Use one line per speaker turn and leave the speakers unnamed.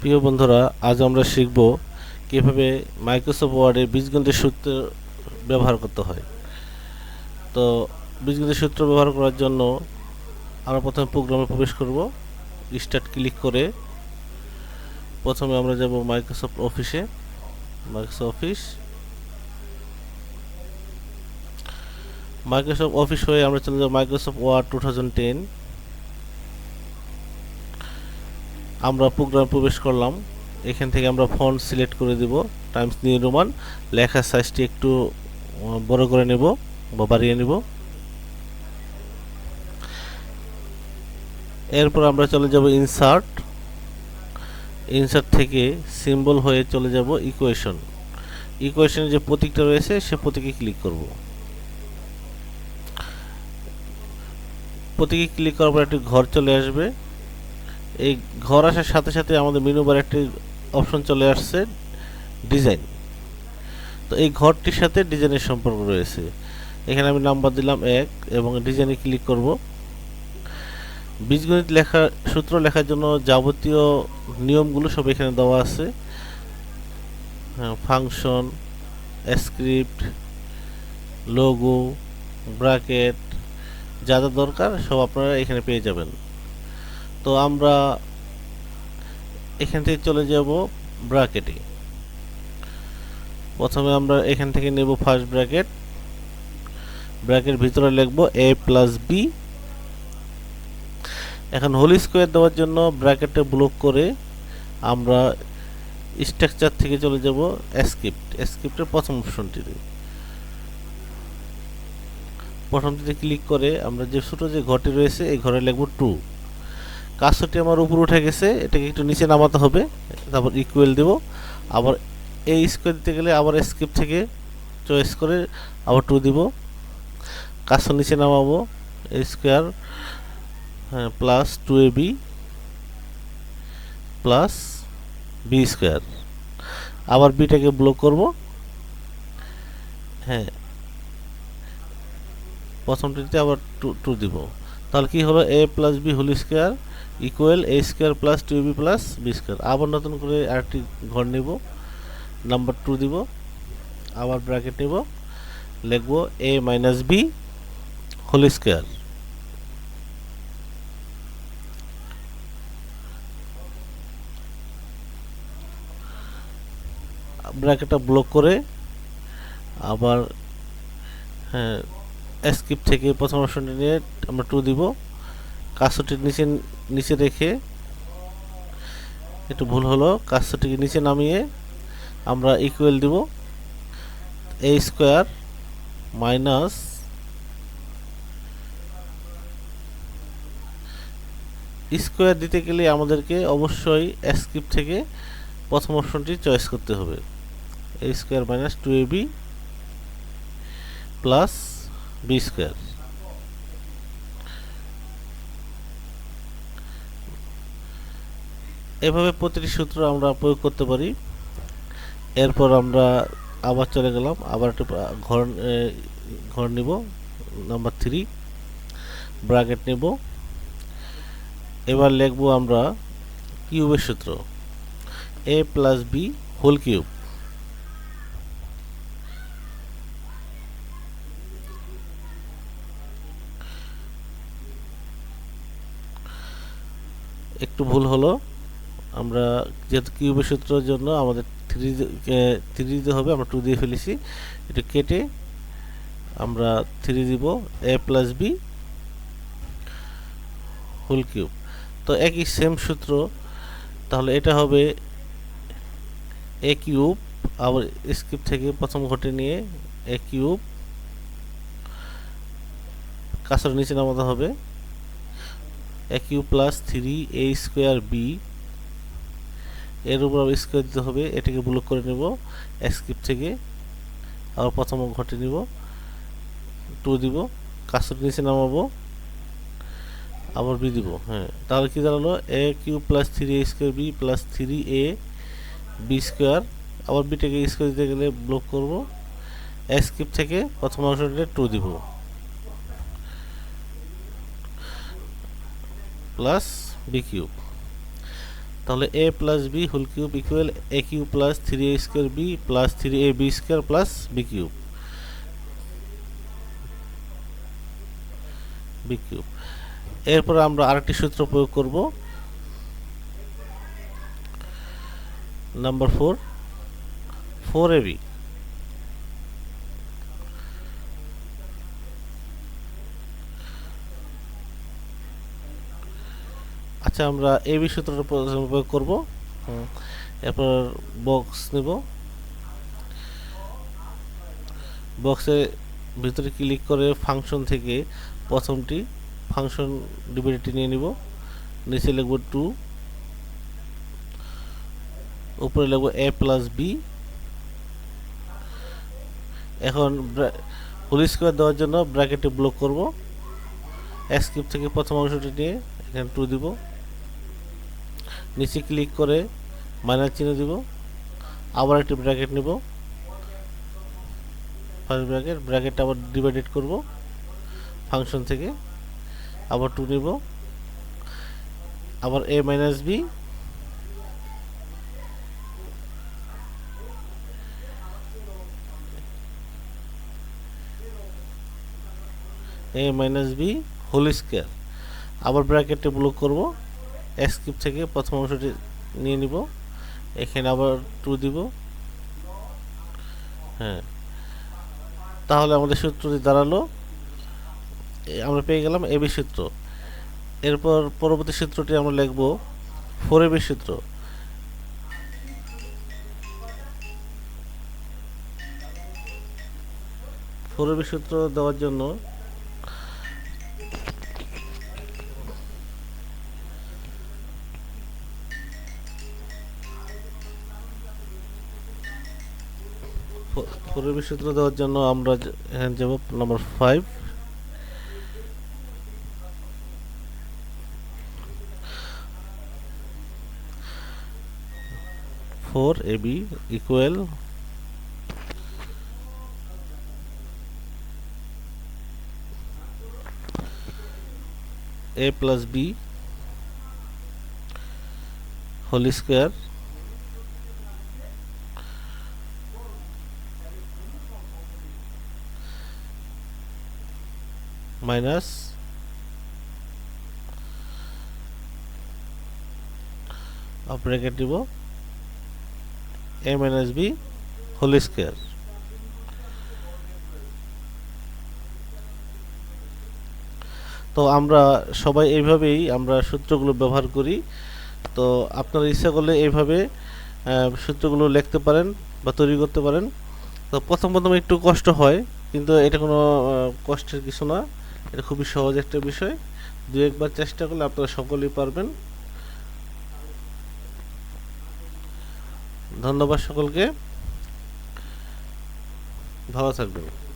প্রিয় বন্ধুরা, আজ আমরা শিখব কীভাবে মাইক্রোসফট ওয়ার্ডে বীজগণিতের সূত্র ব্যবহার করতে হয়। তো, বীজগণিতের সূত্র ব্যবহার করার জন্য আমরা প্রথমে প্রোগ্রামে প্রবেশ করব। স্টার্ট ক্লিক করে প্রথমে আমরা যাব মাইক্রোসফট অফিসে মাইক্রোসফট অফিস মাইক্রোসফট অফিস হয়ে আমরা চলে যাব Microsoft Word two thousand ten আমরা প্রোগ্রাম প্রবেশ করলাম। এখান থেকে আমরা ফন্ট সিলেক্ট করে দিব। টাইমস নিউ রোমান লেখার সাইজটি একটু বড় করে নেব বা বাড়িয়ে নেব। এরপর আমরা চলে যাব ইনসার্ট ইনসার্ট থেকে সিম্বল হয়ে চলে যাব ইকুয়েশন ইকুয়েশনের যে প্রতীকটা রয়েছে, সে প্রতীকে ক্লিক করব। প্রতীকে ক্লিক করার পর একটি ঘর চলে আসবে। এই ঘর আসার সাথে সাথে আমাদের মেনু বার একটি অপশন চলে আসছে ডিজাইন তো এই ঘরটির সাথে ডিজাইনের সম্পর্ক রয়েছে। এখানে আমি নাম্বার দিলাম এক এবং ডিজাইনে ক্লিক করব। বীজগণিত লেখা, সূত্র লেখার জন্য যাবতীয় নিয়মগুলো সব এখানে দেওয়া আছে। ফাংশন স্ক্রিপ্ট লোগো ব্র্যাকেট যা যা দরকার সব আপনারা এখানে পেয়ে যাবেন। তো আমরা এখান থেকে চলে যাব ব্র্যাকেটে। প্রথমে আমরা এখান থেকে নেব ফার্স্ট ব্র্যাকেট ব্র্যাকেট ভিতরে লিখব এ প্লাস বি এখন হোল স্কোয়ার দেওয়ার জন্য ব্র্যাকেটে ব্লক করে আমরা স্ট্রাকচার থেকে চলে যাব স্ক্রিপ্ট স্ক্রিপ্টের প্রথম অপশনটিতে। প্রথমটিতে ক্লিক করে আমরা যে ছোটো যে ঘরটি রয়েছে, এই ঘরে লিখব টু কাজটি আমার উপর উঠে গেছে, এটাকে একটু নিচে নামাতে হবে, তারপর ইকুয়েল দেব। আবার এই স্কোয়ার দিতে গেলে আবার স্ক্রিপ্ট থেকে চয়েস করে আবার টু দিব। কাজটা নিচে নামাবো স্কোয়ার হ্যাঁ plus two A B plus B square আবার বিটাকে ব্লক করব। হ্যাঁ প্রথমটিতে আবার টু টু দিব। তাহলে কি হলো A plus B whole square equal A square plus two B plus B square আবার নতুন করে আরেকটি ঘর নেব নাম্বার টু দিব, আবার ব্র্যাকেট নেব, লিখব A minus B whole square ব্র্যাকেটটা block করে আবার হ্যাঁ স্কিপ থেকে প্রথম অপশনটি নিয়ে আমরা টু দিব। কাজটির নিচে নিচে রেখে একটু ভুল হলো কাজটিকে নিচে নামিয়ে আমরা ইকুয়াল দিব। এ স্কোয়ার মাইনাস স্কোয়ার দিতে গেলে আমাদেরকে অবশ্যই স্কিপ থেকে প্রথম অপশনটি চয়েস করতে হবে। A square minus two A B plus B এভাবে প্রতিটি সূত্র আমরা প্রয়োগ করতে পারি। এরপর আমরা আবার চলে গেলাম, আবার একটু ঘর ঘর নিব, নাম্বার থ্রি ব্রাকেট নেব। এবার লিখব আমরা কিউবের সূত্র, A plus B whole cube. একটু ভুল হলো। আমরা যেহেতু কিউবের সূত্রের জন্য আমাদের থ্রি থ্রি দিতে হবে, আমরা টু দিয়ে ফেলেছি। এটা কেটে আমরা থ্রি দিব A plus B whole cube তো একই সেম সূত্র, তাহলে এটা হবে এ কিউব আবার স্কিপ থেকে প্রথম ঘটে নিয়ে এ কিউব কাছের নিচে নামাতে হবে। A cube plus three A square B এর উপর আবার স্কোয়ার দিতে হবে, এটাকে ব্লক করে নেব স্কিপ থেকে, আবার প্রথম ঘটে নিব টু দিব, কাছের নিচে নামাবো, আবার বি দিব হ্যাঁ তাহলে কি দাঁড়াল A cube plus three A square B plus three A B square আবার বিটাকে স্কোয়ার দিতে গেলে ব্লক করব স্কিপ থেকে প্রথম অংশটা টু দিব। প্লাস বি কিউব তাহলে A plus B whole cube equal A cube plus three A square B plus three A B square plus B cube B cube এরপর আমরা আরেকটি সূত্র প্রয়োগ করব। Number four four A B আচ্ছা আমরা এই বি সূত্রটা প্রয়োগ করব। এরপর বক্স নেব। বক্সে ভিতরে ক্লিক করে ফাংশন থেকে প্রথমটি ফাংশন ডিভিডেডটি নিয়ে নিব। নিচে লিখব টু উপরে লিখব এ প্লাস বি এখন হোল স্কোয়ার দেওয়ার জন্য ব্র্যাকেটে ব্লক করব। স্ক্রিপ্ট থেকে প্রথম অংশটি নিয়ে এখানে টু দিব। নিচে ক্লিক করে মাইনাস চিহ্ন দিব। আবার একটি ব্র্যাকেট নেব। ফার্স্ট ব্র্যাকেট ব্র্যাকেটটা আবার ডিভাইডেড করব। ফাংশন থেকে আবার টু নেব। আবার A minus B A minus B whole square আবার ব্র্যাকেটে ব্লক করব। স্ক্রিপ থেকে প্রথম অংশটি নিয়ে নিব। এখানে আবার টু দিব। হ্যাঁ। তাহলে আমাদের সূত্রটি দাঁড়াল। আমরা পেয়ে গেলাম এবি সূত্র। এরপর পরবর্তী সূত্রটি আমরা লিখব ফোর এবি সূত্র। ফোর এবি সূত্র দেওয়ার জন্য পূর্বের সূত্র দেওয়ার জন্য আমরা এখানে যাব number five four A B equal A plus B whole square minus bracket দিব. A minus B whole square তো আমরা সবাই এইভাবেই আমরা সূত্রগুলো ব্যবহার করি। তো আপনারা ইচ্ছা করলে এইভাবে সূত্রগুলো লিখতে পারেন বা তৈরি করতে পারেন। তো প্রথম প্রথম একটু কষ্ট হয়, কিন্তু এটা কোনো কষ্টের কিছু না। এটা খুবই সহজ একটা বিষয়। দু একবার চেষ্টা করলে আপনারা সকলেই পারবেন। ধন্যবাদ সকলকে। ভালো থাকবেন।